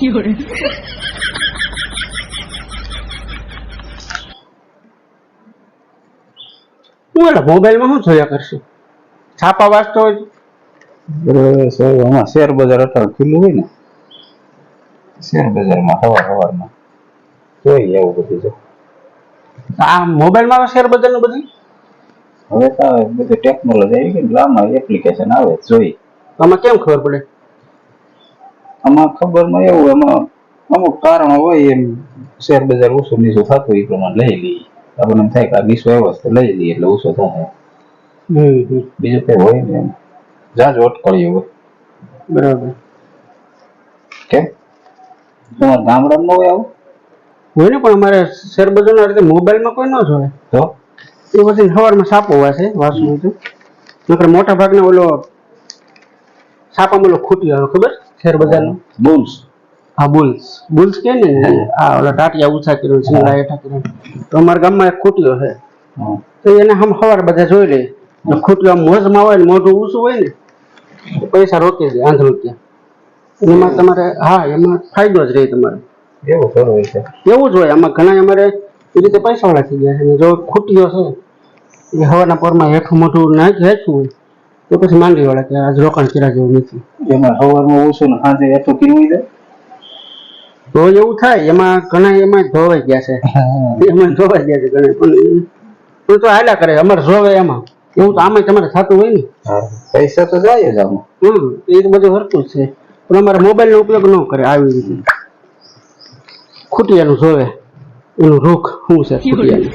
有人，હું એટલે મોબાઈલમાં શું જોયા કરશું? છાપા વાંચતો હોય સાહેબ આમાં શેર બજાર અત્યારે ખુલ્લું હોય ને શેર બજારમાં હવાર હવારમાં. જોઈએ એવું બધું છે આ મોબાઈલમાં આવે શેર બજારનું બધું? હવે તો બધી ટેકનોલોજી આવી ગઈ એટલે આમાં એપ્લિકેશન આવે જોઈ. આમાં કેમ ખબર પડે? આમાં ખબરમાં એવું એમાં અમુક કારણો હોય એમ. શેર બજાર ઓછો નીચો થતું એ પ્રમાણે લઈ લઈએ. આપણને એમ થાય કે આ નીચો આવ્યો તો લઈ લઈએ એટલે ઓછો થાય બીજું કઈ હોય ને જાજ અટકળ્યું હોય. બરાબર. કેમ? તમારા ગામડામાં હોય આવું? હોય ને પણ અમારે શેર બજારના રીતે મોબાઈલમાં કોઈ ન જોવે. તો? એ પછી સવારમાં સાપો વાસે વાંચવું હતું. નકર મોટા ભાગના ઓલો સાપામાં ઓલો ખૂટી આવે ખબર? શેર બજારનો બુલ્સ. હા બુલ્સ. બુલ્સ કે ને? આ ઓલા ટાટિયા ઊંચા કર્યો છે હેઠા કર્યો. તો અમારા ગામમાં એક ખૂટ્યો છે. તો એને હમ સવારે બધા જોઈ લે. ખૂટ્યો આમ મોજમાં હોય ને મોઢું ઊંચું હોય ને પૈસા રોકી દે આંધ રૂપિયા એમાં તમારે હા એમાં ફાયદો જ રહે તમારે. એવું છે? જ હોય. આમાં ઘણા અમારે એ રીતે પૈસાવાળા થઈ ગયા છે. જો ખૂટ્યો છે એ હવાના પરમાં હેઠું મોઢું નાખી હેઠું હોય તો પછી માંડી વાળા કે આજ રોકાણ કર્યા જેવું નથી. એમાં સવારમાં ઓછું ને સાંજે એટલું કિરવી દે તો એવું થાય એમાં ઘણા એમાં ધોવાઈ ગયા છે. એમાં ધોવાઈ ગયા છે ઘણા પણ તો હાલ્યા કરે અમારે જોવે એમાં. એવું તો આમાં તમારે થતું હોય ને. પૈસા તો જાય જ આમાં. હમ એ તો બધું જ છે. પણ અમારે મોબાઈલ નો ઉપયોગ ન કરે આવી રીતે. ખૂટિયાનું જોવે. એનું રૂખ શું છે ખૂટિયાનું?